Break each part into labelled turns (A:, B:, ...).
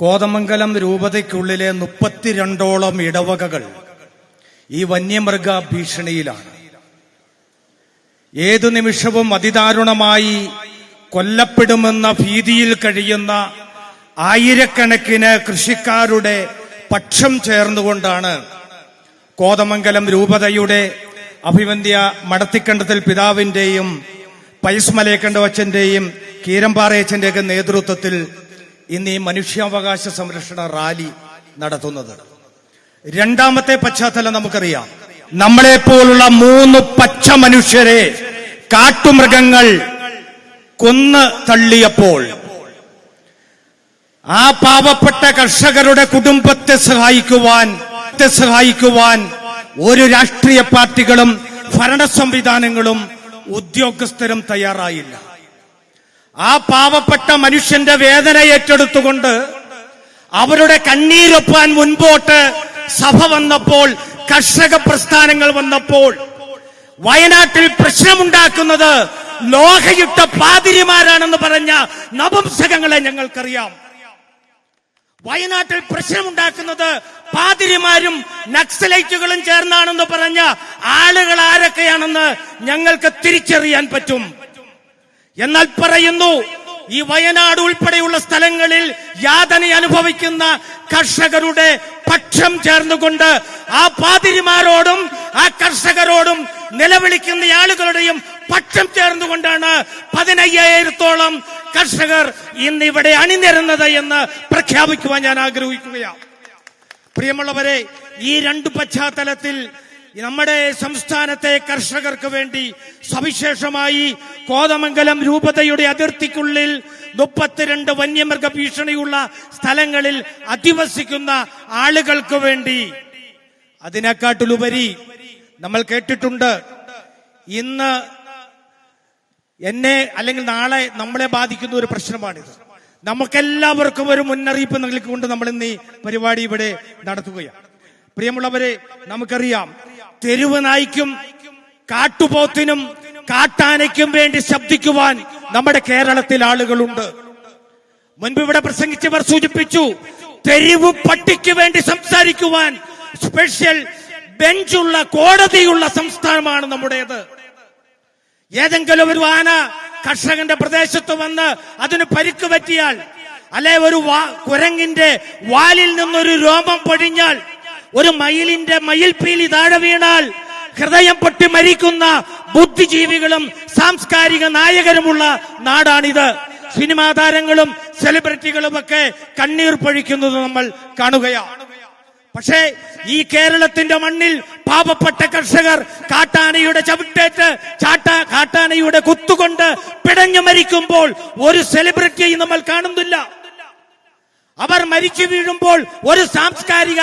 A: കോതമംഗലം രൂപതയ്ക്കുള്ളിലെ മുപ്പത്തിരണ്ടോളം ഇടവകകൾ ഈ വന്യമൃഗ ഭീഷണിയിലാണ്. ഏതു നിമിഷവും അതിദാരുണമായി കൊല്ലപ്പെടുമെന്ന ഭീതിയിൽ കഴിയുന്ന ആയിരക്കണക്കിന് കൃഷിക്കാരുടെ പക്ഷം ചേർന്നുകൊണ്ടാണ് കോതമംഗലം രൂപതയുടെ അഭിവന്ധ്യ മടത്തിക്കണ്ടത്തിൽ പിതാവിന്റെയും പൈസ്മലേക്കണ്ടവച്ചന്റെയും കീരമ്പാറയച്ചന്റെയൊക്കെ നേതൃത്വത്തിൽ ഇന്ന് ഈ മനുഷ്യാവകാശ സംരക്ഷണ റാലി നടത്തുന്നത്. രണ്ടാമത്തെ പശ്ചാത്തലം നമുക്കറിയാം. നമ്മളെ പോലുള്ള മൂന്ന് പച്ച മനുഷ്യരെ കാട്ടുമൃഗങ്ങൾ കൊന്ന് തള്ളിയപ്പോൾ ആ പാവപ്പെട്ട കർഷകരുടെ കുടുംബത്തെ സഹായിക്കുവാൻ സഹായിക്കുവാൻ ഒരു രാഷ്ട്രീയ പാർട്ടികളും ഭരണ സംവിധാനങ്ങളും ഉദ്യോഗസ്ഥരും തയ്യാറായില്ല. ആ പാവപ്പെട്ട മനുഷ്യന്റെ വേദന ഏറ്റെടുത്തുകൊണ്ട് അവരുടെ കണ്ണീരൊപ്പാൻ മുൻപോട്ട് സഭ വന്നപ്പോൾ കർഷക പ്രസ്ഥാനങ്ങൾ വന്നപ്പോൾ വയനാട്ടിൽ പ്രശ്നമുണ്ടാക്കുന്നത് ലോഹയിട്ട പാതിരിമാരാണെന്ന് പറഞ്ഞ നപുംസകങ്ങളെ ഞങ്ങൾക്കറിയാം. വയനാട്ടിൽ പ്രശ്നമുണ്ടാക്കുന്നത് പാതിരിമാരും നക്സലൈറ്റുകളും ചേർന്നാണെന്ന് പറഞ്ഞ ആളുകൾ ആരൊക്കെയാണെന്ന് ഞങ്ങൾക്ക് തിരിച്ചറിയാൻ പറ്റും. എന്നാൽ പറയുന്നു ഈ വയനാട് ഉൾപ്പെടെയുള്ള സ്ഥലങ്ങളിൽ യാതന അനുഭവിക്കുന്ന കർഷകരുടെ പക്ഷം ചേർന്നുകൊണ്ട് ആ പാതിരിമാരോടും ആ കർഷകരോടും നിലവിളിക്കുന്ന ആളുകളുടെയും പക്ഷം ചേർന്നുകൊണ്ടാണ് പതിനയ്യായിരത്തോളം കർഷകർ ഇന്ന് ഇവിടെ അണിനിരുന്നത് എന്ന് പ്രഖ്യാപിക്കുവാൻ ഞാൻ ആഗ്രഹിക്കുകയാണ്. പ്രിയമുള്ളവരെ ഈ രണ്ട് പശ്ചാത്തലത്തിൽ നമ്മുടെ സംസ്ഥാനത്തെ കർഷകർക്ക് വേണ്ടി സവിശേഷമായി കോതമംഗലം രൂപതയുടെ അതിർത്തിക്കുള്ളിൽ മുപ്പത്തിരണ്ട് വന്യമൃഗ ഭീഷണിയുള്ള സ്ഥലങ്ങളിൽ അധിവസിക്കുന്ന ആളുകൾക്ക് വേണ്ടി. അതിനെക്കാട്ടിലുപരി നമ്മൾ കേട്ടിട്ടുണ്ട് ഇന്ന് എന്നെ അല്ലെങ്കിൽ നാളെ നമ്മളെ ബാധിക്കുന്ന ഒരു പ്രശ്നമാണിത്. നമുക്കെല്ലാവർക്കും ഒരു മുന്നറിയിപ്പ് നൽകിക്കൊണ്ട് നമ്മൾ ഇന്ന് ഈ പരിപാടി ഇവിടെ നടത്തുകയാണ്. പ്രിയമുള്ളവരെ നമുക്കറിയാം തെരുവ് നായ്ക്കും കാട്ടുപോത്തിനും കാട്ടാനയ്ക്കും വേണ്ടി ശബ്ദിക്കുവാൻ നമ്മുടെ കേരളത്തിൽ ആളുകളുണ്ട്. മുൻപ് ഇവിടെ പ്രസംഗിച്ചവർ സൂചിപ്പിച്ചു തെരുവ് പട്ടിക്ക് വേണ്ടി സംസാരിക്കുവാൻ സ്പെഷ്യൽ ബെഞ്ചുള്ള കോടതിയുള്ള സംസ്ഥാനമാണ് നമ്മുടേത്. ഏതെങ്കിലും ഒരു ആന കർഷകന്റെ പ്രദേശത്ത് വന്ന് അതിന് പരിക്ക് പറ്റിയാൽ അല്ലെ ഒരു കുരങ്ങിന്റെ വാലിൽ നിന്നൊരു രോമം പൊഴിഞ്ഞാൽ ഒരു മയിലിന്റെ മയിൽപീലി താഴെ വീണാൽ ഹൃദയം പൊട്ടി മരിക്കുന്ന ബുദ്ധിജീവികളും സാംസ്കാരിക നായകരുമുള്ള നാടാണിത്. സിനിമാ താരങ്ങളും സെലിബ്രിറ്റികളും ഒക്കെ കണ്ണീർ പൊഴിക്കുന്നത് നമ്മൾ കാണുകയാണ് പക്ഷേ ഈ കേരളത്തിന്റെ മണ്ണിൽ പാപപ്പെട്ട കർഷകർ കാട്ടാനയുടെ ചവിട്ടേറ്റ് ചാട്ട കാട്ടാനയുടെ കുത്തുകൊണ്ട് പിടഞ്ഞു മരിക്കുമ്പോൾ ഒരു സെലിബ്രിറ്റിയെയും നമ്മൾ കാണുന്നില്ല. അവർ മരിച്ചു വീഴുമ്പോൾ ഒരു സാംസ്കാരിക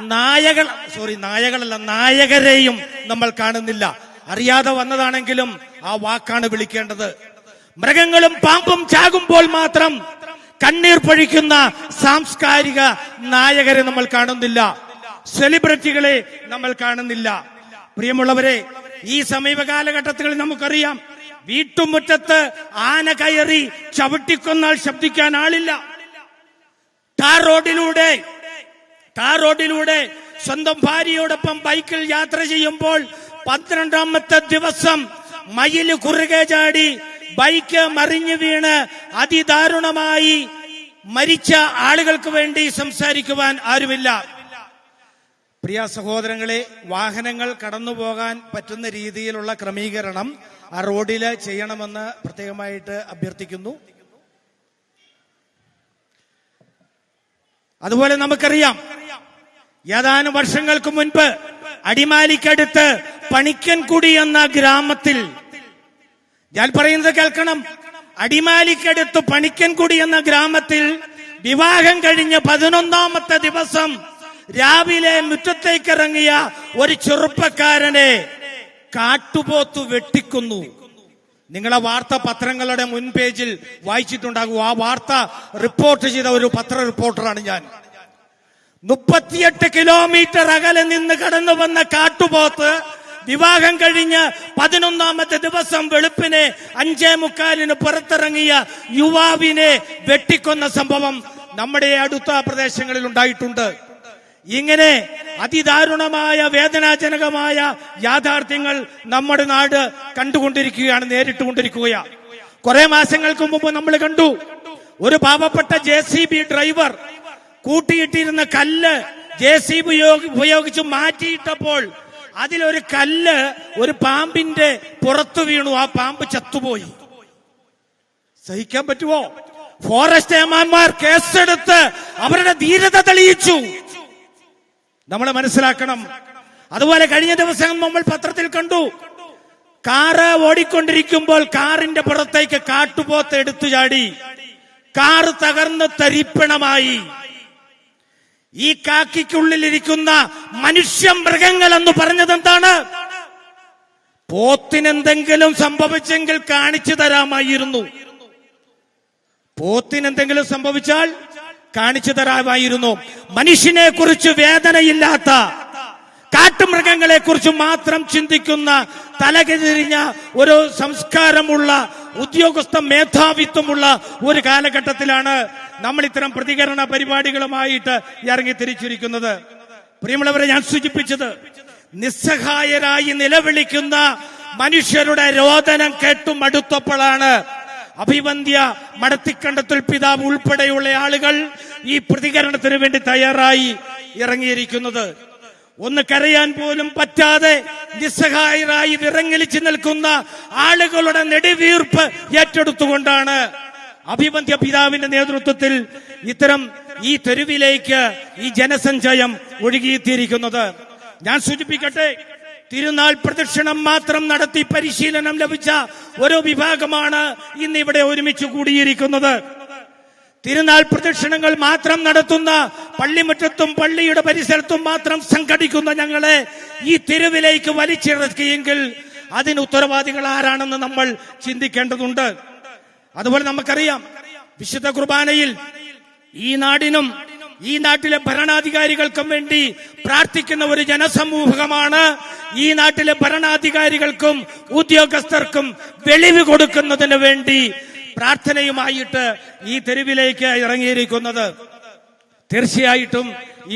A: നായകൾ സോറി നായകളല്ല നായകരെയും നമ്മൾ കാണുന്നില്ല. അറിയാതെ വന്നതാണെങ്കിലും ആ വാക്കാണ് വിളിക്കേണ്ടത്. മൃഗങ്ങളും പാമ്പും ചാകുമ്പോൾ മാത്രം കണ്ണീർ പൊഴിക്കുന്ന സാംസ്കാരിക നായകരെ നമ്മൾ കാണുന്നില്ല. സെലിബ്രിറ്റികളെ നമ്മൾ കാണുന്നില്ല. പ്രിയമുള്ളവരെ ഈ സമീപ കാലഘട്ടത്തിൽ നമുക്കറിയാം വീട്ടുമുറ്റത്ത് ആന കയറി ചവിട്ടിക്കൊന്നാൽ ശബ്ദിക്കാൻ ആളില്ല. ടാർ റോഡിലൂടെ ടാർ റോഡിലൂടെ സ്വന്തം ഭാര്യയോടൊപ്പം ബൈക്കിൽ യാത്ര ചെയ്യുമ്പോൾ പന്ത്രണ്ടാമത്തെ ദിവസം മയിൽ കുറുകെ ചാടി ബൈക്ക് മറിഞ്ഞു വീണ് അതിദാരുണമായി മരിച്ച ആളുകൾക്ക് വേണ്ടി സംസാരിക്കുവാൻ ആരുമില്ല. പ്രിയ സഹോദരങ്ങളെ വാഹനങ്ങൾ കടന്നു പോകാൻ പറ്റുന്ന രീതിയിലുള്ള ക്രമീകരണം ആ റോഡിൽ ചെയ്യണമെന്ന് പ്രത്യേകമായിട്ട് അഭ്യർത്ഥിക്കുന്നു. അതുപോലെ നമുക്കറിയാം ഏതാനും വർഷങ്ങൾക്ക് മുൻപ് അടിമാലിക്കടുത്ത് പണിക്കൻകുടി എന്ന ഗ്രാമത്തിൽ ഞാൻ പറയുന്നത് കേൾക്കണം. അടിമാലിക്കടുത്ത് പണിക്കൻകുടി എന്ന ഗ്രാമത്തിൽ വിവാഹം കഴിഞ്ഞ് പതിനൊന്നാമത്തെ ദിവസം രാവിലെ മുറ്റത്തേക്കിറങ്ങിയ ഒരു ചെറുപ്പക്കാരനെ കാട്ടുപോത്തു വെട്ടിക്കുന്നു. നിങ്ങളെ വാർത്ത പത്രങ്ങളുടെ മുൻപേജിൽ വായിച്ചിട്ടുണ്ടാകും. ആ വാർത്ത റിപ്പോർട്ട് ചെയ്ത ഒരു പത്ര റിപ്പോർട്ടറാണ് ഞാൻ. മുപ്പത്തിയെട്ട് കിലോമീറ്റർ അകലെ നിന്ന് കടന്നു വന്ന കാട്ടുപോത്ത് വിവാഹം കഴിഞ്ഞ് പതിനൊന്നാമത്തെ ദിവസം വെളുപ്പിനെ അഞ്ചേ മുക്കാലിന് പുറത്തിറങ്ങിയ യുവാവിനെ വെട്ടിക്കൊന്ന സംഭവം നമ്മുടെ അടുത്ത പ്രദേശങ്ങളിൽ ഉണ്ടായിട്ടുണ്ട്. ഇങ്ങനെ അതിദാരുണമായ വേദനാജനകമായ യാഥാർത്ഥ്യങ്ങൾ നമ്മുടെ നാട് കണ്ടുകൊണ്ടിരിക്കുകയാണ് നേരിട്ടുകൊണ്ടിരിക്കുകയാണ് കുറെ മാസങ്ങൾക്ക് മുമ്പ് നമ്മൾ കണ്ടു. ഒരു പാവപ്പെട്ട ജെ ഡ്രൈവർ കൂട്ടിയിട്ടിരുന്ന കല്ല് ജെ സി ബി ഉപയോഗിച്ച് മാറ്റിയിട്ടപ്പോൾ അതിലൊരു കല്ല് ഒരു പാമ്പിന്റെ പുറത്തു വീണു. ആ പാമ്പ് ചത്തുപോയി. സഹിക്കാൻ പറ്റുമോ? ഫോറസ്റ്റ് ഏമാന്മാർ കേസെടുത്ത് അവരുടെ ധീരത തെളിയിച്ചു. നമ്മളെ മനസ്സിലാക്കണം. അതുപോലെ കഴിഞ്ഞ ദിവസം നമ്മൾ പത്രത്തിൽ കണ്ടു. കാറ് ഓടിക്കൊണ്ടിരിക്കുമ്പോൾ കാറിന്റെ പുറത്തേക്ക് കാട്ടുപോത്ത് എടുത്തു ചാടി. കാറ് തകർന്ന് തരിപ്പണമായി. ഈ കാക്കിക്കുള്ളിലിരിക്കുന്ന മനുഷ്യ മൃഗങ്ങൾ എന്ന് പറഞ്ഞത് എന്താണ് പോത്തിനെന്തെങ്കിലും സംഭവിച്ചെങ്കിൽ കാണിച്ചു തരാമായിരുന്നു. പോത്തിനെന്തെങ്കിലും സംഭവിച്ചാൽ കാണിച്ചു തരാമായിരുന്നു. മനുഷ്യനെ കുറിച്ച് വേദനയില്ലാത്ത കാട്ടുമൃഗങ്ങളെ കുറിച്ച് മാത്രം ചിന്തിക്കുന്ന തലകതിരിഞ്ഞ ഒരു സംസ്കാരമുള്ള ഉദ്യോഗസ്ഥ മേധാവിത്വമുള്ള ഒരു കാലഘട്ടത്തിലാണ് നമ്മൾ ഇത്തരം പ്രതികരണ പരിപാടികളുമായിട്ട് ഇറങ്ങി തിരിച്ചിരിക്കുന്നത് പ്രിയമുള്ളവരെ ഞാൻ സൂചിപ്പിച്ചത് നിസ്സഹായരായി നിലവിളിക്കുന്ന മനുഷ്യരുടെ രോദനം കേട്ടും അടുത്തപ്പോഴാണ് അഭിവന്ധ്യ മടത്തിക്കണ്ടത്തിൽ പിതാവ് ഉൾപ്പെടെയുള്ള ആളുകൾ ഈ പ്രതികരണത്തിന് വേണ്ടി തയ്യാറായി ഇറങ്ങിയിരിക്കുന്നത്. ഒന്ന് കരയാൻ പോലും പറ്റാതെ നിസ്സഹായരായി വിറങ്ങലിച്ചു നിൽക്കുന്ന ആളുകളുടെ നെടുവീർപ്പ് ഏറ്റെടുത്തുകൊണ്ടാണ് അഭിവന്ധ്യ പിതാവിന്റെ നേതൃത്വത്തിൽ ഇത്തരം ഈ തെരുവിലേക്ക് ഈ ജനസഞ്ചയം ഒഴുകിയെത്തിയിരിക്കുന്നത്. ഞാൻ സൂചിപ്പിക്കട്ടെ തിരുനാൾ പ്രദക്ഷിണം മാത്രം നടത്തി പരിശീലനം ലഭിച്ച ഒരു വിഭാഗമാണ് ഇന്ന് ഇവിടെ ഒരുമിച്ച് കൂടിയിരിക്കുന്നത്. തിരുനാൾ പ്രദക്ഷിണങ്ങൾ മാത്രം നടത്തുന്ന പള്ളിമുറ്റത്തും പള്ളിയുടെ പരിസരത്തും മാത്രം സംഘടിക്കുന്ന ഞങ്ങളെ ഈ തെരുവിലേക്ക് വലിച്ചിറക്കിയെങ്കിൽ അതിന് ഉത്തരവാദികൾ ആരാണെന്ന് നമ്മൾ ചിന്തിക്കേണ്ടതുണ്ട്. അതുപോലെ നമുക്കറിയാം വിശുദ്ധ കുർബാനയിൽ ഈ നാടിനും ഈ നാട്ടിലെ ഭരണാധികാരികൾക്കും വേണ്ടി പ്രാർത്ഥിക്കുന്ന ഒരു ജനസമൂഹമാണ് ഈ നാട്ടിലെ ഭരണാധികാരികൾക്കും ഉദ്യോഗസ്ഥർക്കും വെളിവ് കൊടുക്കുന്നതിന് വേണ്ടി പ്രാർത്ഥനയുമായിട്ട് ഈ തെരുവിലേക്ക് ഇറങ്ങിയിരിക്കുന്നത്. തീർച്ചയായിട്ടും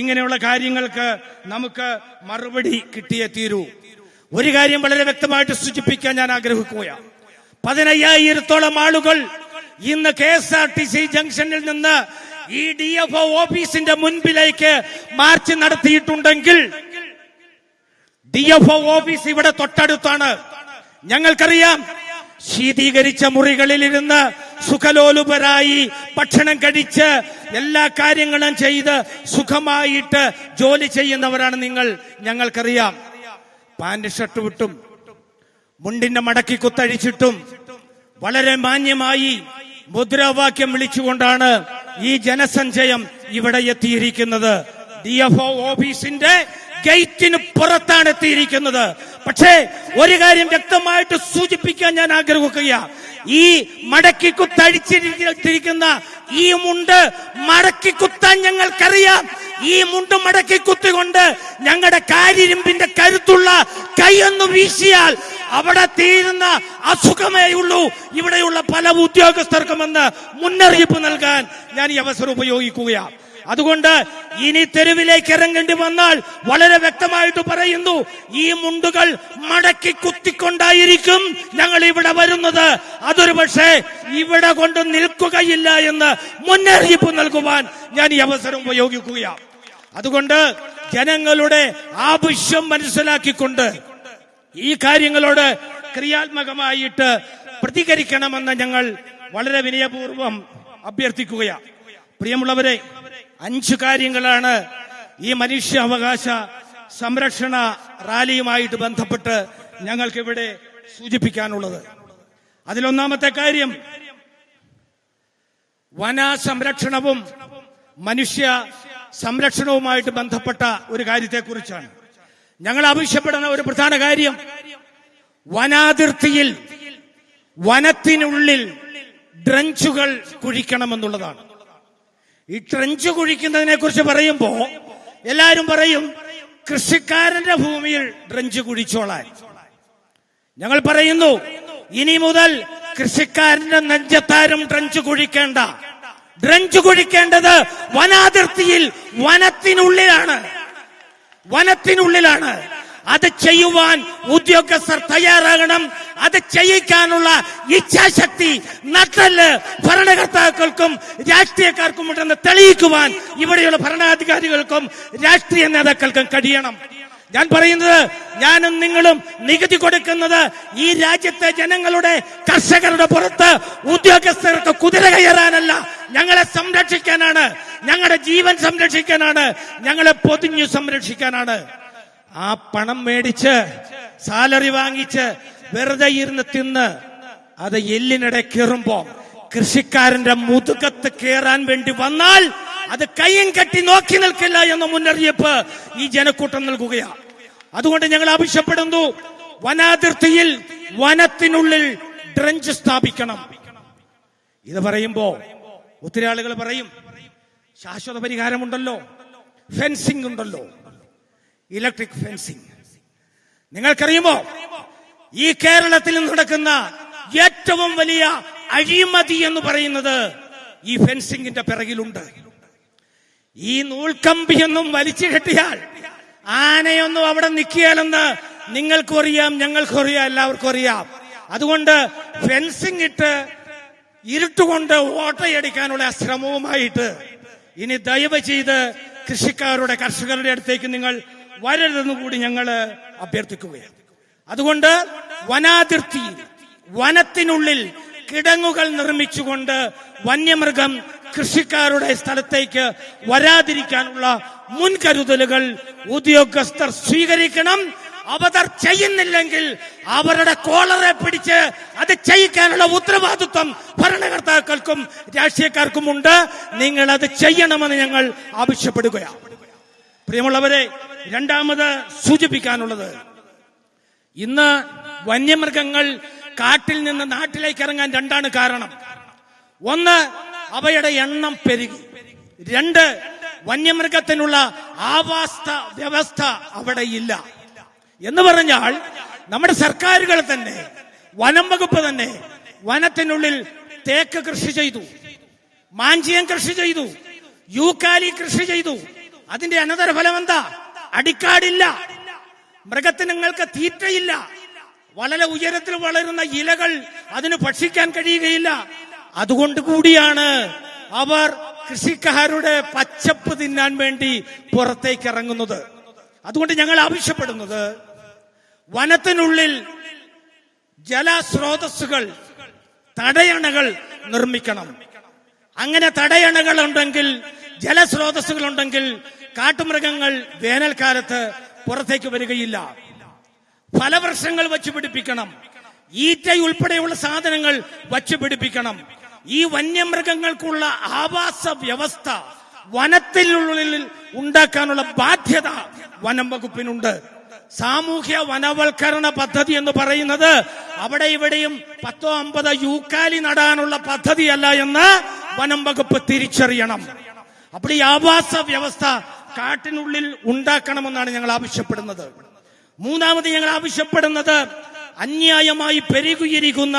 A: ഇങ്ങനെയുള്ള കാര്യങ്ങൾക്ക് നമുക്ക് മറുപടി കിട്ടിയേ തീരൂ. ഒരു കാര്യം വളരെ വ്യക്തമായിട്ട് സൂചിപ്പിക്കാൻ ഞാൻ ആഗ്രഹിക്കുകയാണ് പതിനയ്യായിരത്തോളം ആളുകൾ ഇന്ന് K S R T C ജംഗ്ഷനിൽ നിന്ന് ഈ ഡി എഫ് ഒ ഓഫീസിന്റെ മുൻപിലേക്ക് മാർച്ച് നടത്തിയിട്ടുണ്ടെങ്കിൽ ഡി എഫ് ഒ ഓഫീസ് ഇവിടെ തൊട്ടടുത്താണ്. ഞങ്ങൾക്കറിയാം ശീതീകരിച്ച മുറികളിലിരുന്ന് സുഖലോലുപരായി ഭക്ഷണം കഴിച്ച് എല്ലാ കാര്യങ്ങളും ചെയ്ത് സുഖമായിട്ട് ജോലി ചെയ്യുന്നവരാണ് നിങ്ങൾ. ഞങ്ങൾക്കറിയാം. പാന്റ് ഷർട്ട് വിട്ടും മുണ്ടിന്റെ മടക്കി കുത്തഴിച്ചിട്ടും വളരെ മാന്യമായി മുദ്രാവാക്യം വിളിച്ചുകൊണ്ടാണ് ഈ ജനസഞ്ചയം ഇവിടെ എത്തിയിരിക്കുന്നത്. ഡി എഫ് ഓഫീസിന്റെ ഗേറ്റിന് പുറത്താണ് എത്തിയിരിക്കുന്നത്. പക്ഷേ ഒരു കാര്യം വ്യക്തമായിട്ട് സൂചിപ്പിക്കാൻ ഞാൻ ആഗ്രഹിക്കുകയാണ് ഈ മടക്കി കുത്തഴിച്ചിരിക്കുന്ന ഈ മുണ്ട് മടക്കി കുത്താൻ ഞങ്ങൾക്കറിയാം. ഈ മുണ്ട് മടക്കി കുത്തിക്കൊണ്ട് ഞങ്ങളുടെ കാരിരുമ്പിന്റെ കരുത്തുള്ള കൈയൊന്ന് വീശിയാൽ അവിടെ തീരുന്ന അസുഖമേ ഉള്ളൂ. ഇവിടെയുള്ള പല ഉദ്യോഗസ്ഥർക്കുമെന്ന് മുന്നറിയിപ്പ് നൽകാൻ ഞാൻ ഈ അവസരം ഉപയോഗിക്കുകയാണ് അതുകൊണ്ട് ഇനി തെരുവിലേക്ക് ഇറങ്ങേണ്ടി വന്നാൽ വളരെ വ്യക്തമായിട്ട് പറയുന്നു ഈ മുണ്ടുകൾ മടക്കി കുത്തിക്കൊണ്ടായിരിക്കും ഞങ്ങൾ ഇവിടെ വരുന്നത്. അതൊരു പക്ഷേ ഇവിടെ കൊണ്ട് നിൽക്കുകയില്ല എന്ന് മുന്നറിയിപ്പ് നൽകുവാൻ ഞാൻ ഈ അവസരം ഉപയോഗിക്കുകയാണ് അതുകൊണ്ട് ജനങ്ങളുടെ ആവശ്യം മനസ്സിലാക്കിക്കൊണ്ട് ഈ കാര്യങ്ങളോട് ക്രിയാത്മകമായിട്ട് പ്രതികരിക്കണമെന്ന് ഞങ്ങൾ വളരെ വിനയപൂർവം അഭ്യർത്ഥിക്കുകയാണ് പ്രിയമുള്ളവരെ അഞ്ചു കാര്യങ്ങളാണ് ഈ മനുഷ്യാവകാശ സംരക്ഷണ റാലിയുമായിട്ട് ബന്ധപ്പെട്ട് ഞങ്ങൾക്കിവിടെ സൂചിപ്പിക്കാനുള്ളത്. അതിലൊന്നാമത്തെ കാര്യം വന സംരക്ഷണവും മനുഷ്യ സംരക്ഷണവുമായിട്ട് ബന്ധപ്പെട്ട ഒരു കാര്യത്തെക്കുറിച്ചാണ്. ഞങ്ങൾ ആവശ്യപ്പെടുന്ന ഒരു പ്രധാന കാര്യം വനാതിർത്തിയിൽ വനത്തിനുള്ളിൽ ഡ്രഞ്ചുകൾ കുഴിക്കണമെന്നുള്ളതാണ്. ഈ ട്രഞ്ച് കുഴിക്കുന്നതിനെ കുറിച്ച് പറയുമ്പോ എല്ലാരും പറയും കൃഷിക്കാരന്റെ ഭൂമിയിൽ ഡ്രഞ്ച് കുഴിച്ചോളാൻ. ഞങ്ങൾ പറയുന്നു ഇനി മുതൽ കൃഷിക്കാരന്റെ നെഞ്ചത്താരും ട്രഞ്ച് കുഴിക്കേണ്ട. ഡ്രഞ്ച് കുഴിക്കേണ്ടത് വനാതിർത്തിയിൽ വനത്തിനുള്ളിലാണ്. വനത്തിനുള്ളിലാണ്. അത് ചെയ്യുവാൻ ഉദ്യോഗസ്ഥർ തയ്യാറാകണം. അത് ചെയ്യിക്കാനുള്ള ഇച്ഛാശക്തി നട്ടൽ ഭരണകർത്താക്കൾക്കും രാഷ്ട്രീയക്കാർക്കും ഉണ്ടെന്ന് തെളിയിക്കുവാൻ ഇവിടെയുള്ള ഭരണാധികാരികൾക്കും രാഷ്ട്രീയ നേതാക്കൾക്കും കഴിയണം. ഞാൻ പറയുന്നത് ഞാനും നിങ്ങളും നികുതി കൊടുക്കുന്നത് ഈ രാജ്യത്തെ ജനങ്ങളുടെ കർഷകരുടെ പുറത്ത് ഉദ്യോഗസ്ഥർക്ക് കുതിര കയറാനല്ല. ഞങ്ങളെ സംരക്ഷിക്കാനാണ്. ഞങ്ങളുടെ ജീവൻ സംരക്ഷിക്കാനാണ്. ഞങ്ങളെ പൊതിഞ്ഞു സംരക്ഷിക്കാനാണ്. ആ പണം മേടിച്ച് സാലറി വാങ്ങിച്ച് വെറുതെ ഇരുന്ന് തിന്ന് അത് എല്ലിനിടെ കയറുമ്പോ കൃഷിക്കാരന്റെ മുതുകത്ത് കയറാൻ വേണ്ടി വന്നാൽ അത് കയ്യും കെട്ടി നോക്കി നിൽക്കില്ല എന്ന മുന്നറിയിപ്പ് ഈ ജനക്കൂട്ടം നൽകുകയാണ്. അതുകൊണ്ട് ഞങ്ങൾ ആവശ്യപ്പെടുന്നു വനാതിർത്തിയിൽ വനത്തിനുള്ളിൽ ഡ്രഞ്ച് സ്ഥാപിക്കണം. ഇത് പറയുമ്പോ ഒത്തിരി ആളുകൾ പറയും ശാശ്വത പരിഹാരമുണ്ടല്ലോ ഫെൻസിംഗ് ഉണ്ടല്ലോ. ഇലക്ട്രിക് ഫെൻസിംഗ് നിങ്ങൾക്കറിയുമോ? ഈ കേരളത്തിൽ നടക്കുന്ന ഏറ്റവും വലിയ അഴിമതി എന്ന് പറയുന്നത് ഈ ഫെൻസിംഗിന്റെ പിറകിലുണ്ട്. ഈ നൂൽക്കമ്പിയൊന്നും വലിച്ചു കെട്ടിയാൽ ആനയൊന്നും അവിടെ നിൽക്കിയാലെന്ന് നിങ്ങൾക്കും അറിയാം ഞങ്ങൾക്കും അറിയാം എല്ലാവർക്കും അറിയാം. അതുകൊണ്ട് ഫെൻസിംഗ് ഇട്ട് ഇരുട്ടുകൊണ്ട് ഓട്ടയടിക്കാനുള്ള ശ്രമവുമായിട്ട് ഇനി ദയവ് ചെയ്ത് കൃഷിക്കാരുടെ കർഷകരുടെ അടുത്തേക്ക് നിങ്ങൾ വരരുതെന്ന് കൂടി ഞങ്ങൾ അഭ്യർത്ഥിക്കുകയാണ്. അതുകൊണ്ട് വനാതിർത്തി വനത്തിനുള്ളിൽ കിടങ്ങുകൾ നിർമ്മിച്ചുകൊണ്ട് വന്യമൃഗം കൃഷിക്കാരുടെ സ്ഥലത്തേക്ക് വരാതിരിക്കാനുള്ള മുൻകരുതലുകൾ ഉദ്യോഗസ്ഥർ സ്വീകരിക്കണം. അവർ ചെയ്യുന്നില്ലെങ്കിൽ അവരുടെ കോളറെ പിടിച്ച് അത് ചെയ്യിക്കാനുള്ള ഉത്തരവാദിത്വം ഭരണകർത്താക്കൾക്കും രാഷ്ട്രീയക്കാർക്കും ഉണ്ട് നിങ്ങൾ അത് ചെയ്യണമെന്ന് ഞങ്ങൾ ആവശ്യപ്പെടുകയാണ്. പ്രിയമുള്ളവരെ രണ്ടാമത് സൂചിപ്പിക്കാനുള്ളത്. ഇന്ന് വന്യമൃഗങ്ങൾ കാട്ടിൽ നിന്ന് നാട്ടിലേക്ക് ഇറങ്ങാൻ രണ്ടാണ് കാരണം. ഒന്ന് അവയുടെ എണ്ണം പെരുകി. രണ്ട് വന്യമൃഗത്തിനുള്ള ആവാസ വ്യവസ്ഥ അവിടെ ഇല്ല. എന്ന് പറഞ്ഞാൽ നമ്മുടെ സർക്കാരുകൾ തന്നെ വനം വകുപ്പ് തന്നെ വനത്തിനുള്ളിൽ തേക്ക് കൃഷി ചെയ്തു. മാഞ്ചിയം കൃഷി ചെയ്തു. യൂക്കാലി കൃഷി ചെയ്തു. അതിന്റെ അനന്തര ഫലം എന്താ അടിക്കാടില്ല മൃഗത്തിനങ്ങൾക്ക് തീറ്റയില്ല. വളരെ ഉയരത്തിൽ വളരുന്ന ഇലകൾ അതിന് ഭക്ഷിക്കാൻ കഴിയുകയില്ല. അതുകൊണ്ട് കൂടിയാണ് അവർ കൃഷിക്കാരുടെ പച്ചപ്പ് തിന്നാൻ വേണ്ടി പുറത്തേക്ക് ഇറങ്ങുന്നത് അതുകൊണ്ട് ഞങ്ങൾ ആവശ്യപ്പെടുന്നത് വനത്തിനുള്ളിൽ ജലസ്രോതസ്സുകൾ തടയണകൾ നിർമ്മിക്കണം. അങ്ങനെ തടയണകൾ ഉണ്ടെങ്കിൽ ജലസ്രോതസ്സുകൾ ഉണ്ടെങ്കിൽ കാട്ടുമൃഗങ്ങൾ വേനൽക്കാലത്ത് പുറത്തേക്ക് വരികയില്ല. ഫലവൃക്ഷങ്ങൾ വച്ചു പിടിപ്പിക്കണം. ഈറ്റ ഉൾപ്പെടെയുള്ള സാധനങ്ങൾ വച്ചു പിടിപ്പിക്കണം. ഈ വന്യമൃഗങ്ങൾക്കുള്ള ആവാസ വ്യവസ്ഥ വനത്തിനുള്ളിൽ ഉണ്ടാക്കാനുള്ള ബാധ്യത വനം വകുപ്പിനുണ്ട്. സാമൂഹ്യ വനവൽക്കരണ പദ്ധതി എന്ന് പറയുന്നത് അവിടെ ഇവിടെയും പത്തോ അമ്പതോ യൂക്കാലി നടാനുള്ള പദ്ധതിയല്ല എന്ന് വനം വകുപ്പ് തിരിച്ചറിയണം. അപ്പോൾ ഈ ആവാസ വ്യവസ്ഥ കാട്ടിനുള്ളിൽ ഉണ്ടാക്കണമെന്നാണ് ഞങ്ങൾ ആവശ്യപ്പെടുന്നത്. മൂന്നാമത് ഞങ്ങൾ ആവശ്യപ്പെടുന്നത് അന്യായമായി പെരുകിയിരിക്കുന്ന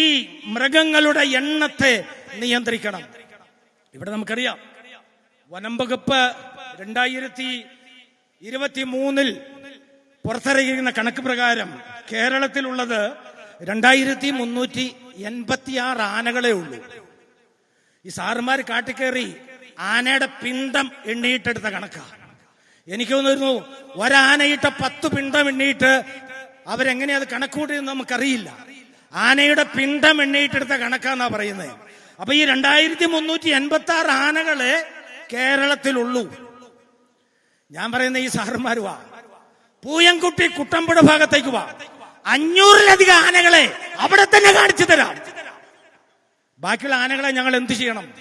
A: ഈ മൃഗങ്ങളുടെ എണ്ണത്തെ നിയന്ത്രിക്കണം. ഇവിടെ നമുക്കറിയാം. വനം വകുപ്പ് രണ്ടായിരത്തി ഇരുപത്തി മൂന്നിൽ പുറത്തിറങ്ങിയിരിക്കുന്ന കണക്ക് പ്രകാരം കേരളത്തിലുള്ളത് രണ്ടായിരത്തി മുന്നൂറ്റി എൺപത്തി ആറ് ആനകളെ ഉള്ളൂ. ഈ സാറുമാർ കാട്ടിക്കേറി ആനയുടെ പിണ്ടം എണ്ണിയിട്ടെടുത്ത കണക്ക. എനിക്ക് തോന്നുന്നു ഒരാനയിട്ട പത്ത് പിണ്ടം എണ്ണിയിട്ട് അവരെങ്ങനെ അത് കണക്കൂട്ടിയെന്ന് നമുക്കറിയില്ല. ആനയുടെ പിണ്ടം എണ്ണിയിട്ടെടുത്ത കണക്കാന്നാ പറയുന്നത് അപ്പൊ ഈ രണ്ടായിരത്തി മുന്നൂറ്റി എൺപത്തി ആറ് ആനകളെ കേരളത്തിലുള്ളൂ. ഞാൻ പറയുന്ന ഈ സഹർമാരുവാ വാ. പൂയംകുട്ടി കുട്ടമ്പുഴ ഭാഗത്തേക്ക് വാ. അഞ്ഞൂറിലധികം ആനകളെ അവിടെ തന്നെ കാണിച്ചു തരാം. ബാക്കിയുള്ള ആനകളെ ഞങ്ങൾ എന്ത് ചെയ്യണം?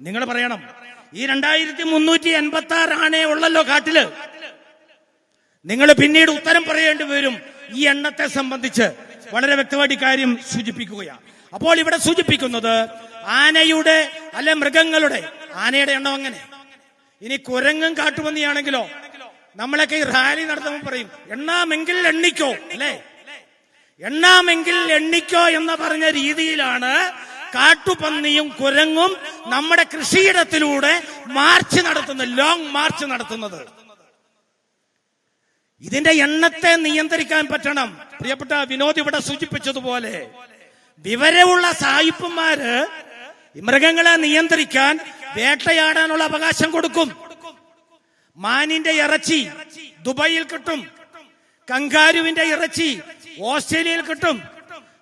A: നിങ്ങൾ പറയണം. ഈ രണ്ടായിരത്തി മുന്നൂറ്റി എൺപത്തി ആറ് ആണേ ഉള്ളല്ലോ കാട്ടിൽ. നിങ്ങൾ പിന്നീട് ഉത്തരം പറയേണ്ടി വരും. ഈ എണ്ണത്തെ സംബന്ധിച്ച് വളരെ വ്യക്തമായിട്ട് കാര്യം സൂചിപ്പിക്കുകയാണ്. അപ്പോൾ ഇവിടെ സൂചിപ്പിക്കുന്നത് ആനയുടെ അല്ലെ മൃഗങ്ങളുടെ ആനയുടെ എണ്ണം അങ്ങനെ. ഇനി കുരങ്ങും കാട്ടുപന്നിയാണെങ്കിലോ നമ്മളൊക്കെ ഈ റാലി നടത്തുമ്പോൾ പറയും എണ്ണാമെങ്കിൽ എണ്ണിക്കോ അല്ലേ? എണ്ണാമെങ്കിൽ എണ്ണിക്കോ എന്ന് പറഞ്ഞ രീതിയിലാണ് കാട്ടുപന്നിയും കുരങ്ങും നമ്മുടെ കൃഷിയിടത്തിലൂടെ മാർച്ച് നടത്തുന്നത് ലോങ് മാർച്ച് നടത്തുന്നത്. ഇതിന്റെ എണ്ണത്തെ നിയന്ത്രിക്കാൻ പറ്റണം. പ്രിയപ്പെട്ട വിനോദ് ഇവിടെ സൂചിപ്പിച്ചതുപോലെ വിവരമുള്ള സായിപ്പന്മാര് ഈ മൃഗങ്ങളെ നിയന്ത്രിക്കാൻ വേട്ടയാടാനുള്ള അവകാശം കൊടുക്കും. മാനിന്റെ ഇറച്ചി ദുബായിൽ കിട്ടും കങ്കാരുവിന്റെ ഇറച്ചി ഓസ്ട്രേലിയയിൽ കിട്ടും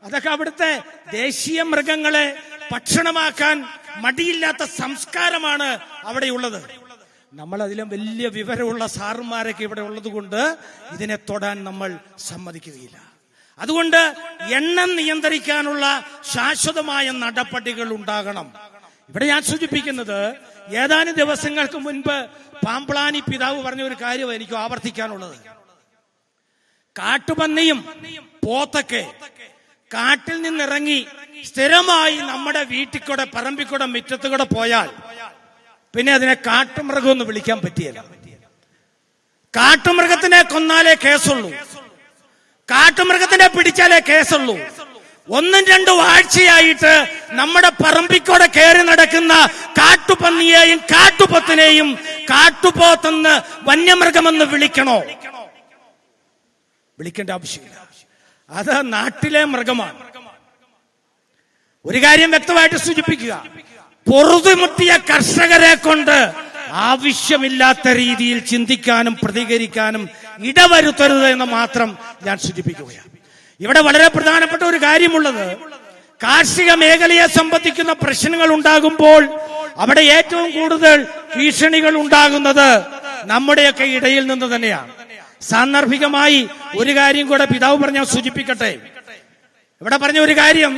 A: അതൊക്കെ അവിടുത്തെ ദേശീയ മൃഗങ്ങളെ ഭക്ഷണമാക്കാൻ മടിയില്ലാത്ത സംസ്കാരമാണ് അവിടെയുള്ളത്. നമ്മൾ അതിലും വലിയ വിവരമുള്ള സാറുമാരൊക്കെ ഇവിടെ ഉള്ളത് കൊണ്ട് ഇതിനെ തൊടാൻ നമ്മൾ സമ്മതിക്കുകയില്ല. അതുകൊണ്ട് എണ്ണം നിയന്ത്രിക്കാനുള്ള ശാശ്വതമായ നടപടികൾ ഉണ്ടാകണം. ഇവിടെ ഞാൻ സൂചിപ്പിക്കുന്നത് ഏതാനും ദിവസങ്ങൾക്ക് മുൻപ് പാമ്പ്ളാനി പിതാവ് പറഞ്ഞ ഒരു കാര്യം എനിക്ക് ആവർത്തിക്കാനുള്ളത്. കാട്ടുപന്നിയും പോത്തൊക്കെ കാട്ടിൽ നിന്നിറങ്ങി സ്ഥിരമായി നമ്മുടെ വീട്ടിൽ കൂടെ പറമ്പിൽ കൂടെ മുറ്റത്ത് കൂടെ പോയാൽ പിന്നെ അതിനെ കാട്ടുമൃഗം എന്ന് വിളിക്കാൻ പറ്റിയല്ല. കാട്ടുമൃഗത്തിനെ കൊന്നാലേ കേസുള്ളൂ. കാട്ടുമൃഗത്തിനെ പിടിച്ചാലേ കേസുള്ളൂ. ഒന്നും രണ്ടും ആഴ്ചയായിട്ട് നമ്മുടെ പറമ്പിക്കൂടെ കയറി നടക്കുന്ന കാട്ടുപന്നിയെയും കാട്ടുപത്തിനെയും കാട്ടുപോത്തെന്ന് വന്യമൃഗമെന്ന് വിളിക്കണോ? വിളിക്കേണ്ട ആവശ്യമില്ല. അത് നാട്ടിലെ മൃഗമാണ്. ഒരു കാര്യം വ്യക്തമായിട്ട് സൂചിപ്പിക്കുക. പൊറുതുമുട്ടിയ കർഷകരെ കൊണ്ട് ആവശ്യമില്ലാത്ത രീതിയിൽ ചിന്തിക്കാനും പ്രതികരിക്കാനും ഇടവരുത്തരുത് എന്ന് മാത്രം ഞാൻ സൂചിപ്പിക്കുകയാണ്. ഇവിടെ വളരെ പ്രധാനപ്പെട്ട ഒരു കാര്യമുള്ളത് കാർഷിക മേഖലയെ സംബന്ധിക്കുന്ന പ്രശ്നങ്ങൾ ഉണ്ടാകുമ്പോൾ അവിടെ ഏറ്റവും കൂടുതൽ ഭീഷണികൾ ഉണ്ടാകുന്നത് നമ്മുടെയൊക്കെ ഇടയിൽ നിന്ന് തന്നെയാണ്. സാന്ദർഭികമായി ഒരു കാര്യം കൂടെ പിതാവ് പറഞ്ഞ സൂചിപ്പിക്കട്ടെ. ഇവിടെ പറഞ്ഞ ഒരു കാര്യം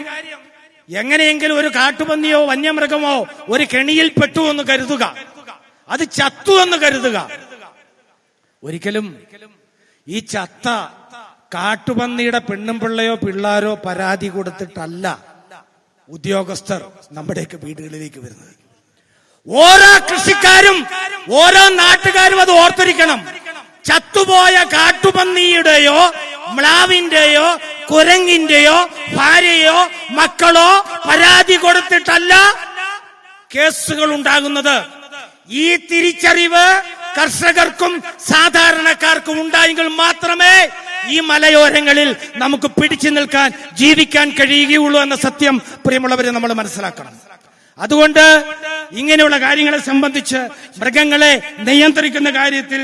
A: എങ്ങനെയെങ്കിലും ഒരു കാട്ടുപന്നിയോ വന്യമൃഗമോ ഒരു കെണിയിൽ പെട്ടു എന്ന് കരുതുക. അത് ചത്തു എന്ന് കരുതുക. ഒരിക്കലും ഈ ചത്ത കാട്ടുപന്നിയുടെ പെണ്ണും പിള്ളയോ പിള്ളാരോ പരാതി കൊടുത്തിട്ടല്ല ഉദ്യോഗസ്ഥർ നമ്മുടെയൊക്കെ വീടുകളിലേക്ക് വരുന്നത്. ഓരോ കൃഷിക്കാരും ഓരോ നാട്ടുകാരും അത് ഓർത്തിരിക്കണം. ചത്തുപോയ കാട്ടുപന്നിയുടെയോ മ്ലാവിന്റെയോ കുരങ്ങിന്റെയോ ഭാര്യയോ മക്കളോ പരാതി കൊടുത്തിട്ടല്ല കേസുകൾ ഉണ്ടാകുന്നത് ഈ തിരിച്ചറിവ് കർഷകർക്കും സാധാരണക്കാർക്കും ഉണ്ടായെങ്കിൽ മാത്രമേ ഈ മലയോരങ്ങളിൽ നമുക്ക് പിടിച്ചു നിൽക്കാൻ ജീവിക്കാൻ കഴിയുകയുള്ളൂ എന്ന സത്യം പ്രിയമുള്ളവരെ നമ്മൾ മനസ്സിലാക്കണം. അതുകൊണ്ട് ഇങ്ങനെയുള്ള കാര്യങ്ങളെ സംബന്ധിച്ച് മൃഗങ്ങളെ നിയന്ത്രിക്കുന്ന കാര്യത്തിൽ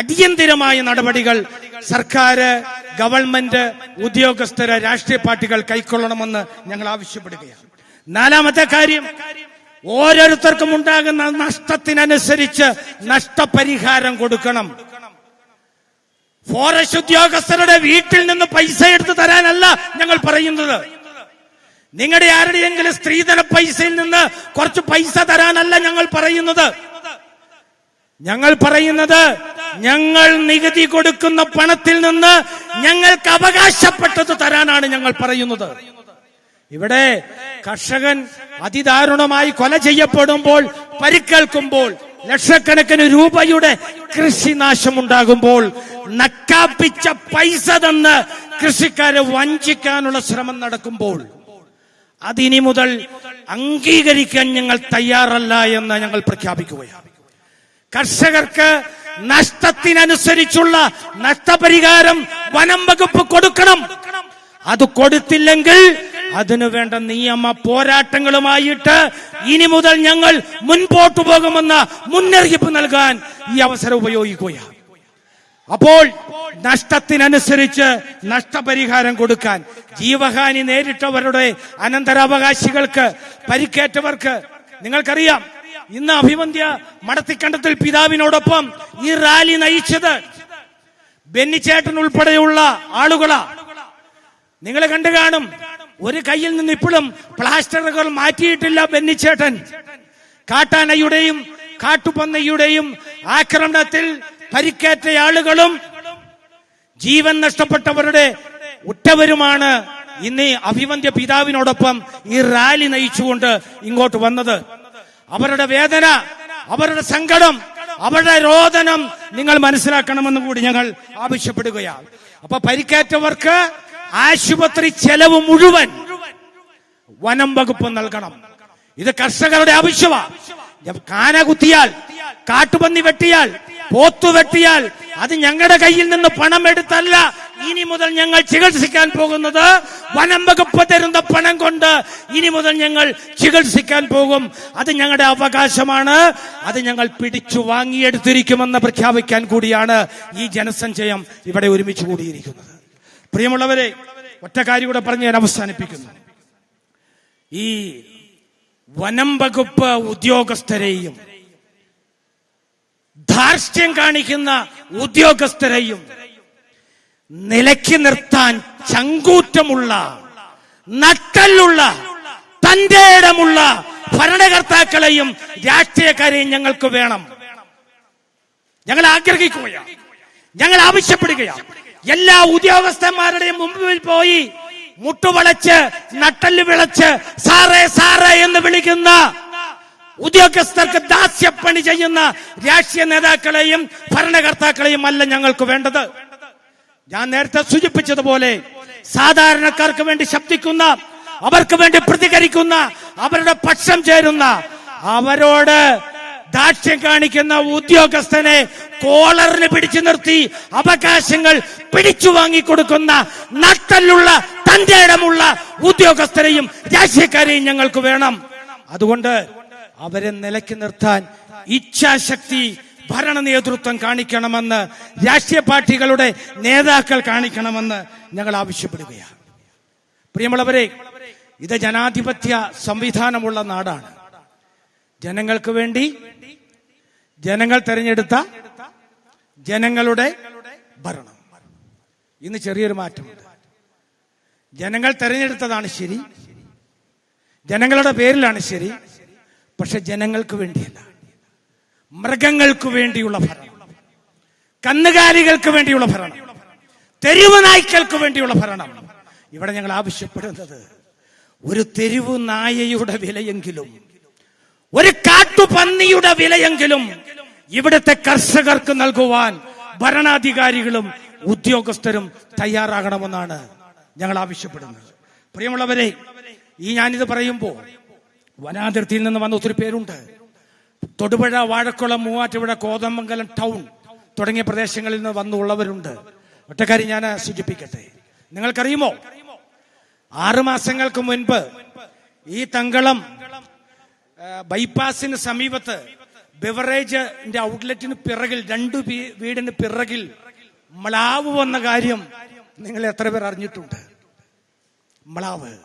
A: അടിയന്തിരമായ നടപടികൾ സർക്കാർ ഗവൺമെന്റ് ഉദ്യോഗസ്ഥര് രാഷ്ട്രീയ പാർട്ടികൾ കൈക്കൊള്ളണമെന്ന് ഞങ്ങൾ ആവശ്യപ്പെടുകയാണ്. നാലാമത്തെ കാര്യം ഓരോരുത്തർക്കും ഉണ്ടാകുന്ന നഷ്ടത്തിനനുസരിച്ച് നഷ്ടപരിഹാരം കൊടുക്കണം. ഫോറസ്റ്റ് ഉദ്യോഗസ്ഥരുടെ വീട്ടിൽ നിന്ന് പൈസ എടുത്തു തരാനല്ല ഞങ്ങൾ പറയുന്നത്. നിങ്ങളുടെ ആരുടെയെങ്കിലും സ്ത്രീധന പൈസയിൽ നിന്ന് കുറച്ച് പൈസ തരാനല്ല ഞങ്ങൾ പറയുന്നത്. ഞങ്ങൾ പറയുന്നത് ഞങ്ങൾ നികുതി കൊടുക്കുന്ന പണത്തിൽ നിന്ന് ഞങ്ങൾക്ക് അവകാശപ്പെട്ടത് തരാനാണ് ഞങ്ങൾ പറയുന്നത്. ഇവിടെ കർഷകൻ അതിദാരുണമായി കൊല ചെയ്യപ്പെടുമ്പോൾ പരിക്കേൽക്കുമ്പോൾ ലക്ഷക്കണക്കിന് രൂപയുടെ കൃഷിനാശമുണ്ടാകുമ്പോൾ നക്കാപ്പിച്ച പൈസ തന്ന് കൃഷിക്കാരെ വഞ്ചിക്കാനുള്ള ശ്രമം നടക്കുമ്പോൾ അതിനി മുതൽ അംഗീകരിക്കാൻ ഞങ്ങൾ തയ്യാറല്ല എന്ന് ഞങ്ങൾ പ്രഖ്യാപിക്കുകയാണ്. കർഷകർക്ക് നഷ്ടത്തിനനുസരിച്ചുള്ള നഷ്ടപരിഹാരം വനം വകുപ്പ് കൊടുക്കണം. അത് കൊടുത്തില്ലെങ്കിൽ അതിനു വേണ്ട നിയമ പോരാട്ടങ്ങളുമായിട്ട് ഇനി മുതൽ ഞങ്ങൾ മുൻപോട്ടു പോകുമെന്ന മുന്നറിയിപ്പ് നൽകാൻ ഈ അവസരം ഉപയോഗിക്കുകയാണ്. അപ്പോൾ നഷ്ടത്തിനനുസരിച്ച് നഷ്ടപരിഹാരം കൊടുക്കാൻ ജീവഹാനി നേരിട്ടവരുടെ അനന്തരാവകാശികൾക്ക് പരിക്കേറ്റവർക്ക് നിങ്ങൾക്കറിയാം ഇന്ന് അഭിമന്യ മടത്തിക്കണ്ടത്തിൽ പിതാവിനോടൊപ്പം ഈ റാലി നയിച്ചത് ബെന്നിച്ചേട്ടൻ ഉൾപ്പെടെയുള്ള ആളുകളാ. നിങ്ങൾ കണ്ടു കാണും. ഒരു കയ്യിൽ നിന്ന് ഇപ്പോഴും പ്ലാസ്റ്ററുകൾ മാറ്റിയിട്ടില്ല ബെന്നിച്ചേട്ടൻ കാട്ടാനയുടെയും കാട്ടുപന്നയുടെയും ആക്രമണത്തിൽ പരിക്കേറ്റ ആളുകളും ജീവൻ നഷ്ടപ്പെട്ടവരുടെ ഉറ്റവരുമാണ് ഇന്ന് അഭിമന്യ പിതാവിനോടൊപ്പം ഈ റാലി നയിച്ചുകൊണ്ട് ഇങ്ങോട്ട് വന്നത്. അവരുടെ വേദന അവരുടെ സങ്കടം അവരുടെ രോദനം നിങ്ങൾ മനസ്സിലാക്കണമെന്ന് കൂടി ഞങ്ങൾ ആവശ്യപ്പെടുകയാണ്. അപ്പൊ പരിക്കേറ്റവർക്ക് ആശുപത്രി ചെലവ് മുഴുവൻ വനം വകുപ്പ് നൽകണം. ഇത് കർഷകരുടെ ആവശ്യമാണ് കാന കുത്തിയാൽ കാട്ടുപന്നി വെട്ടിയാൽ പോത്തു വെട്ടിയാൽ അത് ഞങ്ങളുടെ കയ്യിൽ നിന്ന് പണം എടുത്തല്ല ഇനി മുതൽ ഞങ്ങൾ ചികിത്സിക്കാൻ പോകുന്നത് വനം വകുപ്പ് തരുന്ന പണം കൊണ്ട്. ഇനി മുതൽ ഞങ്ങൾ ചികിത്സിക്കാൻ പോകും. അത് ഞങ്ങളുടെ അവകാശമാണ്. അത് ഞങ്ങൾ പിടിച്ചു വാങ്ങിയെടുത്തിരിക്കുമെന്ന് പ്രഖ്യാപിക്കാൻ കൂടിയാണ് ഈ ജനസഞ്ചയം ഇവിടെ ഒരുമിച്ച് കൂടിയിരിക്കുന്നത്. പ്രിയമുള്ളവരെ ഒറ്റ കാര്യം കൂടെ പറഞ്ഞ് ഞാൻ അവസാനിപ്പിക്കുന്നു. ഈ വനം വകുപ്പ് ഉദ്യോഗസ്ഥരെയും ധാർഷ്ട്യം കാണിക്കുന്ന ഉദ്യോഗസ്ഥരെയും നിലയ്ക്ക് നിർത്താൻ ചങ്കൂറ്റമുള്ള നട്ടല്ലുള്ള തന്റെ ഇടമുള്ള ഭരണകർത്താക്കളെയും രാഷ്ട്രീയക്കാരെയും ഞങ്ങൾക്ക് വേണം. ഞങ്ങൾ ആഗ്രഹിക്കുകയാണ് ഞങ്ങൾ ആവശ്യപ്പെടുകയാണ് എല്ലാ ഉദ്യോഗസ്ഥന്മാരുടെയും മുമ്പിൽ പോയി മുട്ടുവളച്ച് നട്ടൽ വിളച്ച് സാറേ സാറേ എന്ന് വിളിക്കുന്ന ഉദ്യോഗസ്ഥർക്ക് ദാസ്യപ്പണി ചെയ്യുന്ന രാഷ്ട്രീയ നേതാക്കളെയും ഭരണകർത്താക്കളെയും അല്ല ഞങ്ങൾക്ക് വേണ്ടത്. ഞാൻ നേരത്തെ സൂചിപ്പിച്ചതുപോലെ സാധാരണക്കാർക്ക് വേണ്ടി ശബ്ദിക്കുന്ന അവർക്ക് വേണ്ടി പ്രതികരിക്കുന്ന അവരുടെ പക്ഷം ചേരുന്ന അവരോട് ദാക്ഷ്യം കാണിക്കുന്ന ഉദ്യോഗസ്ഥനെ കോളറിന് പിടിച്ചു നിർത്തി അവകാശങ്ങൾ പിടിച്ചു വാങ്ങിക്കൊടുക്കുന്ന നട്ടലുള്ള തന്റെ ഇടമുള്ള ഉദ്യോഗസ്ഥരെയും രാഷ്ട്രീയക്കാരെയും ഞങ്ങൾക്ക് വേണം. അതുകൊണ്ട് അവരെ നിലയ്ക്ക് നിർത്താൻ ഇച്ഛാശക്തി ഭരണ നേതൃത്വം കാണിക്കണമെന്ന് രാഷ്ട്രീയ പാർട്ടികളുടെ നേതാക്കൾ കാണിക്കണമെന്ന് ഞങ്ങൾ ആവശ്യപ്പെടുകയാണ്. പ്രിയമുള്ളവരെ ഇത് ജനാധിപത്യ സംവിധാനമുള്ള നാടാണ്. ജനങ്ങൾക്ക് വേണ്ടി ജനങ്ങൾ തെരഞ്ഞെടുത്ത ജനങ്ങളുടെ ഭരണം. ഇന്ന് ചെറിയൊരു മാറ്റമുണ്ട്. ജനങ്ങൾ തെരഞ്ഞെടുത്തതാണ് ശരി. ജനങ്ങളുടെ പേരിലാണ് ശരി. പക്ഷെ ജനങ്ങൾക്ക് വേണ്ടിയല്ല. മൃഗങ്ങൾക്ക് വേണ്ടിയുള്ള ഭരണം. കന്നുകാലികൾക്ക് വേണ്ടിയുള്ള ഭരണം. തെരുവ് നായ്ക്കൾക്ക് വേണ്ടിയുള്ള ഭരണം. ഇവിടെ ഞങ്ങൾ ആവശ്യപ്പെടുന്നത് ഒരു തെരുവ് നായയുടെ വിലയെങ്കിലും ഒരു കാട്ടുപന്നിയുടെ വിലയെങ്കിലും ഇവിടുത്തെ കർഷകർക്ക് നൽകുവാൻ ഭരണാധികാരികളും ഉദ്യോഗസ്ഥരും തയ്യാറാകണമെന്നാണ് ഞങ്ങൾ ആവശ്യപ്പെടുന്നത്. പ്രിയമുള്ളവരെ ഈ ഞാനിത് പറയുമ്പോൾ വനാതിർത്തിയിൽ നിന്ന് വന്ന ഒത്തിരി പേരുണ്ട്. തൊടുപുഴ വാഴക്കുളം മൂവാറ്റുപുഴ കോതമംഗലം ടൗൺ തുടങ്ങിയ പ്രദേശങ്ങളിൽ നിന്ന് വന്നുള്ളവരുണ്ട്. ഒറ്റക്കാരി ഞാൻ സൂചിപ്പിക്കട്ടെ. നിങ്ങൾക്കറിയുമോ? ആറു മാസങ്ങൾക്ക് മുൻപ് ഈ തങ്കളം ബൈപ്പാസിന് സമീപത്ത് ബിവറേജിന്റെ ഔട്ട്ലെറ്റിന് പിറകിൽ രണ്ടു വീടിന് പിറകിൽ മ്ലാവ് വന്ന കാര്യം നിങ്ങൾ എത്ര പേർ അറിഞ്ഞിട്ടുണ്ട്? മ്ലാവ്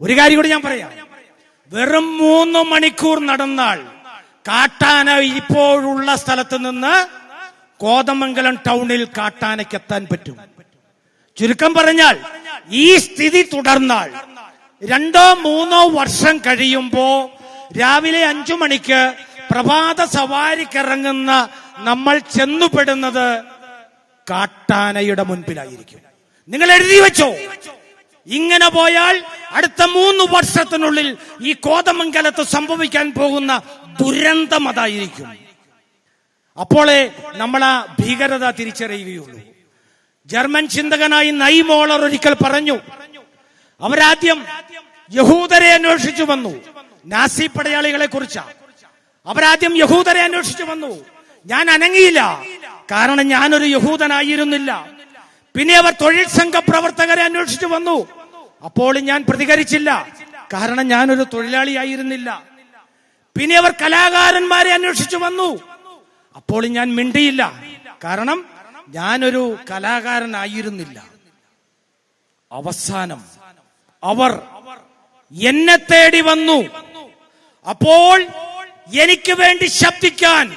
A: ഒരു കാര്യം കൂടി ഞാൻ പറയാം. വെറും മൂന്ന് മണിക്കൂർ നടന്നാൽ കാട്ടാന ഇപ്പോഴുള്ള സ്ഥലത്ത് നിന്ന് കോതമംഗലം ടൗണിൽ കാട്ടാനയ്ക്ക് എത്താൻ പറ്റും. ചുരുക്കം പറഞ്ഞാൽ ഈ സ്ഥിതി തുടർന്നാൽ രണ്ടോ മൂന്നോ വർഷം കഴിയുമ്പോ രാവിലെ അഞ്ചു മണിക്ക് പ്രഭാത സവാരിക്കിറങ്ങുന്ന നമ്മൾ ചെന്നുപെടുന്നത് കാട്ടാനയുടെ മുൻപിലായിരിക്കും. നിങ്ങൾ എഴുതി വെച്ചോ? ഇങ്ങനെ പോയാൽ അടുത്ത മൂന്ന് വർഷത്തിനുള്ളിൽ ഈ കോതമംഗലത്ത് സംഭവിക്കാൻ പോകുന്ന ദുരന്തം അതായിരിക്കും. അപ്പോളേ നമ്മൾ ആ ഭീകരത തിരിച്ചറിയുകയുള്ളൂ. ജർമ്മൻ ചിന്തകനായി നൈമോളർ ഒരിക്കൽ പറഞ്ഞു അവരാദ്യം യഹൂദരെ അന്വേഷിച്ചു വന്നു നാസി പടയാളികളെ കുറിച്ചാ. അവരാദ്യം യഹൂദരെ അന്വേഷിച്ചു വന്നു. ഞാൻ അനങ്ങിയില്ല കാരണം ഞാനൊരു യഹൂദനായിരുന്നില്ല. പിന്നെ അവർ തൊഴിൽ സംഘ പ്രവർത്തകരെ അന്വേഷിച്ചു വന്നു. അപ്പോൾ ഞാൻ പ്രതികരിച്ചില്ല. കാരണം ഞാനൊരു തൊഴിലാളിയായിരുന്നില്ല. പിന്നെ അവർ കലാകാരന്മാരെ അന്വേഷിച്ചു വന്നു. അപ്പോൾ ഞാൻ മിണ്ടിയില്ല. കാരണം ഞാനൊരു കലാകാരനായിരുന്നില്ല. അവസാനം അവർ എന്നെ തേടി വന്നു. അപ്പോൾ എനിക്ക് വേണ്ടി ശബ്ദിക്കാൻ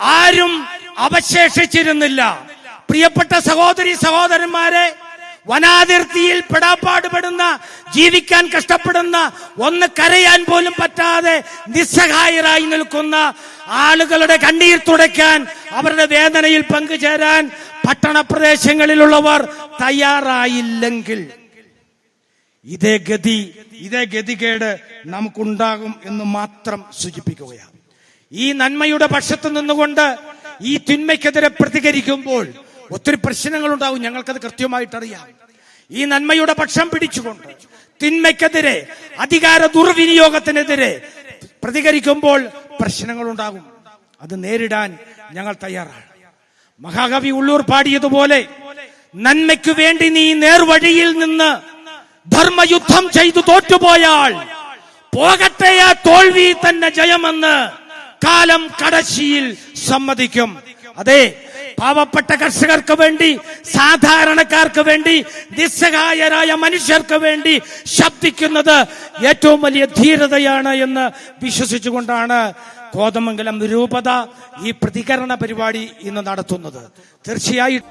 A: ആരും അവശേഷിച്ചിരുന്നില്ല. പ്രിയപ്പെട്ട സഹോദരി സഹോദരന്മാരെ വനാതിർത്തിയിൽ പെടാപ്പാടുപെടുന്ന ജീവിക്കാൻ കഷ്ടപ്പെടുന്ന ഒന്ന് കരയാൻ പോലും പറ്റാതെ നിസ്സഹായരായി നിൽക്കുന്ന ആളുകളുടെ കണ്ണീർ തുടയ്ക്കാൻ അവരുടെ വേദനയിൽ പങ്കുചേരാൻ പട്ടണ പ്രദേശങ്ങളിലുള്ളവർ തയ്യാറായില്ലെങ്കിൽ ഇതേ ഗതി ഇതേ ഗതികേട് നമുക്കുണ്ടാകും എന്ന് മാത്രം സൂചിപ്പിക്കുകയാണ്. ഈ നന്മയുടെ പക്ഷത്ത് നിന്നുകൊണ്ട് ഈ തിന്മയ്ക്കെതിരെ പ്രതികരിക്കുമ്പോൾ ഒത്തിരി പ്രശ്നങ്ങൾ ഉണ്ടാവും ഞങ്ങൾക്കത് കൃത്യമായിട്ടറിയാം. ഈ നന്മയുടെ പക്ഷം പിടിച്ചുകൊണ്ട് തിന്മയ്ക്കെതിരെ അധികാര ദുർവിനിയോഗത്തിനെതിരെ പ്രതികരിക്കുമ്പോൾ പ്രശ്നങ്ങൾ ഉണ്ടാകും അത് നേരിടാൻ ഞങ്ങൾ തയ്യാറാണ്. മഹാകവി ഉള്ളൂർ പാടിയതുപോലെ നന്മയ്ക്കു വേണ്ടി നീ നേർവഴിയിൽ നിന്ന് ധർമ്മയുദ്ധം ചെയ്തു തോറ്റുപോയാൽ പോകട്ടെ ആ തോൽവി തന്നെ ജയമെന്ന് കാലം കടശിയിൽ സമ്മതിക്കും. അതെ പാവപ്പെട്ട കർഷകർക്ക് വേണ്ടി സാധാരണക്കാർക്ക് വേണ്ടി നിസ്സഹായരായ മനുഷ്യർക്ക് വേണ്ടി ശബ്ദിക്കുന്നത് ഏറ്റവും വലിയ ധീരതയാണ് എന്ന് വിശ്വസിച്ചുകൊണ്ടാണ് കോതമംഗലം രൂപത ഈ പ്രതികരണ പരിപാടി ഇന്ന് നടത്തുന്നത്. തീർച്ചയായും